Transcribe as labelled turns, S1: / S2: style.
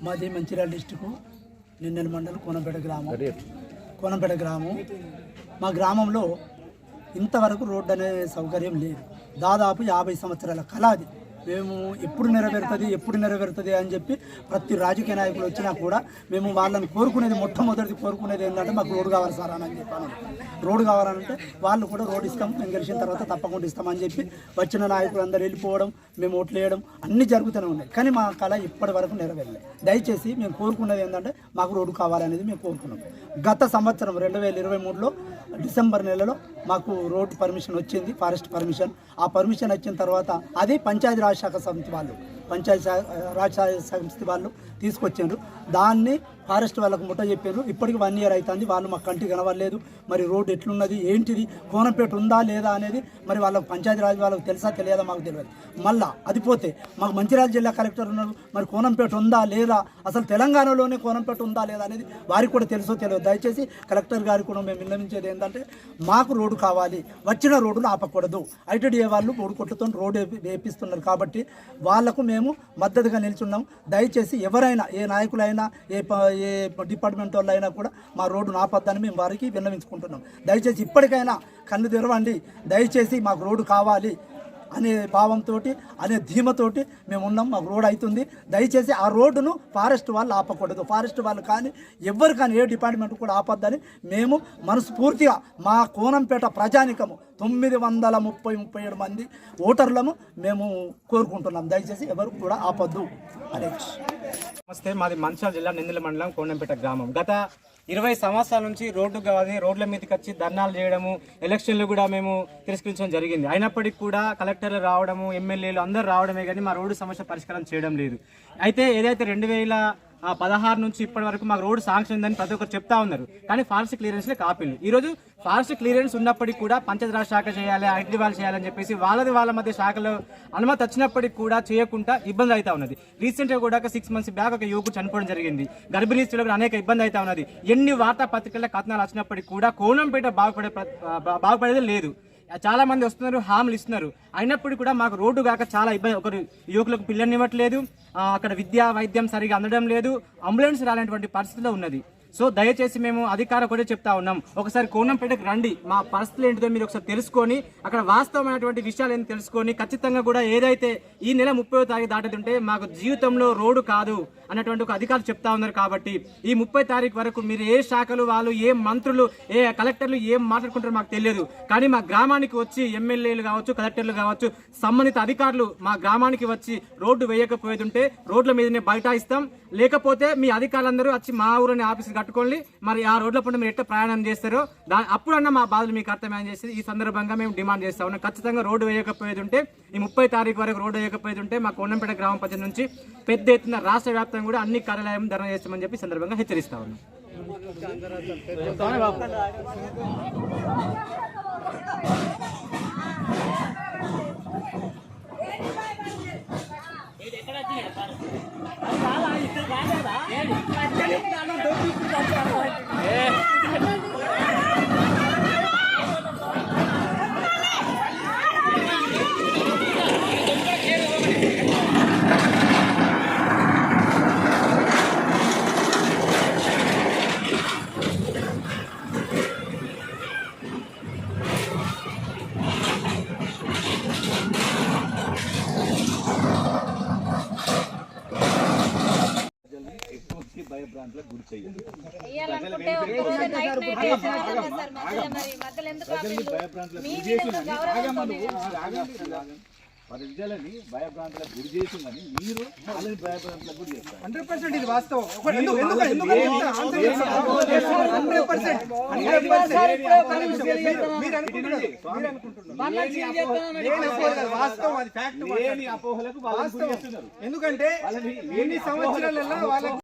S1: మాది మంచిర్యాల డిస్టిక్ నిన్నెల మండలం కోనంపేట గ్రామం. కోనంపేట గ్రామం. మా గ్రామంలో ఇంతవరకు రోడ్డు అనే సౌకర్యం లేదు. దాదాపు యాభై సంవత్సరాల కళ అది. మేము ఎప్పుడు నెరవేరుతుంది ఎప్పుడు నెరవేరుతుంది అని చెప్పి ప్రతి రాజకీయ నాయకులు వచ్చినా కూడా మేము వాళ్ళని కోరుకునేది మొట్టమొదటిది కోరుకునేది ఏంటంటే మాకు రోడ్డు కావాలి సార్ అని చెప్పాను రోడ్డు కావాలంటే వాళ్ళు కూడా రోడ్డు ఇస్తాం మేము గెలిచిన తర్వాత తప్పకుండా ఇస్తామని చెప్పి వచ్చిన నాయకులు అందరు వెళ్ళిపోవడం మేము ఓట్లు వేయడం అన్నీ జరుగుతూనే ఉన్నాయి. కానీ మా కళ ఇప్పటి వరకు నెరవేరలేదు. దయచేసి మేము కోరుకున్నది ఏంటంటే మాకు రోడ్డు కావాలనేది మేము కోరుకున్నాం. గత సంవత్సరం రెండు వేల ఇరవై మూడులో డిసెంబర్ నెలలో మాకు రోడ్డు పర్మిషన్ వచ్చింది ఫారెస్ట్ పర్మిషన్. ఆ పర్మిషన్ వచ్చిన తర్వాత అది పంచాయతీ రాజ్ శాఖ సమితి వాళ్ళు పంచాయతీ రాజ్ సంస్థ వాళ్ళు తీసుకొచ్చారు. దాన్ని ఫారెస్ట్ వాళ్ళకు ముట్ట చెప్పారు. ఇప్పటికి వన్ ఇయర్ అవుతుంది వాళ్ళు మాకు కంటి కనవలేదు మరి రోడ్డు ఎట్లున్నది? ఏంటిది? కోనంపేట ఉందా లేదా అనేది మరి వాళ్ళకు పంచాయతీ రాజ్ వాళ్ళకు తెలుసా తెలియదా మాకు తెలియదు. మళ్ళా అది పోతే మాకు మంచిర్యాల జిల్లా కలెక్టర్ ఉన్నారు. మరి కోనంపేట ఉందా లేదా? అసలు తెలంగాణలోనే కోనంపేట ఉందా లేదా అనేది వారికి కూడా తెలుసో తెలియదు దయచేసి కలెక్టర్ గారికి కూడా మేము విన్నవించేది ఏంటంటే మాకు రోడ్డు కావాలి. వచ్చిన రోడ్డును ఆపకూడదు. ఐటీడీఏ వాళ్ళు మూడు కొట్టుతో రోడ్డు వేపి- వేపిస్తున్నారు కాబట్టి వాళ్ళకు మేము మేము మద్దతుగా నిల్చున్నాం. దయచేసి ఎవరైనా ఏ నాయకులైనా ఏ ప- ఏ డిపార్ట్మెంట్ వాళ్ళు అయినా కూడా మా రోడ్డు నాపద్దని మేము వారికి విన్నవించుకుంటున్నాం. దయచేసి ఇప్పటికైనా కళ్ళు తెరవండి. దయచేసి మాకు రోడ్డు కావాలి. అనే భావంతో అనే ధీమతోటి మేము ఉన్నాం మాకు రోడ్ అవుతుంది దయచేసి ఆ రోడ్డును ఫారెస్ట్ వాళ్ళు ఆపకూడదు. ఫారెస్ట్ వాళ్ళు కానీ ఎవరు కానీ ఏ డిపార్ట్మెంట్ కూడా ఆపొద్దని మేము మనస్ఫూర్తిగా మా కోనంపేట ప్రజానికము తొమ్మిది వందల ముప్పై ముప్పై ఏడు మంది ఓటర్లను మేము కోరుకుంటున్నాం. దయచేసి ఎవరు కూడా ఆపొద్దు. అనే
S2: నమస్తే మాది మంచాల జిల్లా నిందిల మండలం కోనంపేట గ్రామం. గత ఇరవై సంవత్సరాల నుంచి రోడ్డు కావాలి రోడ్ల మీదకి వచ్చి ధర్నాలు చేయడము ఎలక్షన్లు కూడా మేము తిరస్కరించడం జరిగింది. అయినప్పటికీ కూడా కలెక్టర్లు రావడము ఎమ్మెల్యేలు అందరూ రావడమే కానీ మా రోడ్డు సమస్య పరిష్కారం చేయడం లేదు. అయితే ఏదైతే రెండు వేల ఆ పదహారు నుంచి ఇప్పటి వరకు మాకు రోడ్డు శాంక్షన్ ఉందని ప్రతి ఒక్కరు చెప్తా ఉన్నారు. కానీ ఫారెస్ట్ క్లియరెన్స్ కాపీలు ఈ రోజు ఫారెస్ట్ క్లియరెన్స్ ఉన్నప్పటికీ కూడా పంచాయతీరాజ్ శాఖ చేయాలి ఐటీ వాళ్ళు చేయాలని చెప్పేసి వాళ్ళది వాళ్ళ మధ్య శాఖలో అనుమతి వచ్చినప్పటికీ కూడా చేయకుండా ఇబ్బంది అవుతా ఉన్నది. రీసెంట్గా కూడా సిక్స్ మంత్స్ బ్యాక్ ఒక యువకుడు చనిపోవడం జరిగింది. గర్భిణీ స్త్రీలు కూడా అనేక ఇబ్బంది అవుతా ఉన్నది. ఎన్ని వార్తాపత్రికల కథనాలు వచ్చినప్పటికీ కూడా కోణంపేట బాగుపడే బాగుపడేది లేదు. చాలా మంది వస్తున్నారు హామీలు ఇస్తున్నారు. అయినప్పటికీ కూడా మాకు రోడ్డు కాక చాలా ఇబ్బంది. ఒకరు యువకులకు పిల్లనివ్వట్లేదు ఇవ్వట్లేదు అక్కడ విద్య వైద్యం సరిగా అందడం లేదు అంబులెన్స్ రానటువంటి పరిస్థితిలో ఉన్నది. సో దయచేసి మేము అధికార కూడా చెప్తా ఉన్నాం. ఒకసారి కోనంపేటకు రండి. మా పరిస్థితులు ఏంటిదో మీరు ఒకసారి తెలుసుకొని అక్కడ వాస్తవమైనటువంటి విషయాలు ఏంటి తెలుసుకొని ఖచ్చితంగా కూడా ఏదైతే ఈ నెల ముప్పై తారీఖు దాటుతుంటే మాకు జీవితంలో రోడ్డు కాదు అన్నటువంటి ఒక అధికారులు చెప్తా ఉన్నారు కాబట్టి ఈ ముప్పై తారీఖు వరకు మీరు ఏ శాఖలు వాళ్ళు ఏ మంత్రులు ఏ కలెక్టర్లు ఏం మాట్లాడుకుంటారో మాకు తెలియదు. కానీ మా గ్రామానికి వచ్చి ఎమ్మెల్యేలు కావచ్చు కలెక్టర్లు కావచ్చు సంబంధిత అధికారులు మా గ్రామానికి వచ్చి రోడ్డు వేయకపోయేది ఉంటే రోడ్ల మీదనే బైఠాయిస్తాం. లేకపోతే మీ అధికారులందరూ వచ్చి మా ఊరిని ఆఫీసు పట్టుకోండి. మరి ఆ రోడ్ల పంట మీరు ఎట్లా ప్రయాణం చేస్తారో దా అప్పుడన్నా మా బాధలు మీకు అర్థమని చేసి ఈ సందర్భంగా మేము డిమాండ్ చేస్తా ఉన్నాం. ఖచ్చితంగా రోడ్డు వేయకపోయేది ఉంటే ఈ ముప్పై తారీఖు వరకు రోడ్డు వేయకపోయేది ఉంటే మా కొండంపేట గ్రామ పంచాయతీ నుంచి పెద్ద ఎత్తున రాష్ట్ర వ్యాప్తంగా కూడా అన్ని కార్యాలయం ధర్నా చేస్తామని చెప్పి సందర్భంగా హెచ్చరిస్తా ఉన్నాం.
S3: ఎక్కడ గౌరవంతో మేము
S4: ప్రజలని భయభ్రాంతులకు గురి చేసిందని. మీరు వాళ్ళని భయభ్రాంతులకు గురి చేస్తారు.
S5: హండ్రెడ్ పర్సెంట్ ఇది వాస్తవం. అది ఫ్యాక్ట్ ఎందుకంటే ఎన్ని సంవత్సరాలలో వాళ్ళకి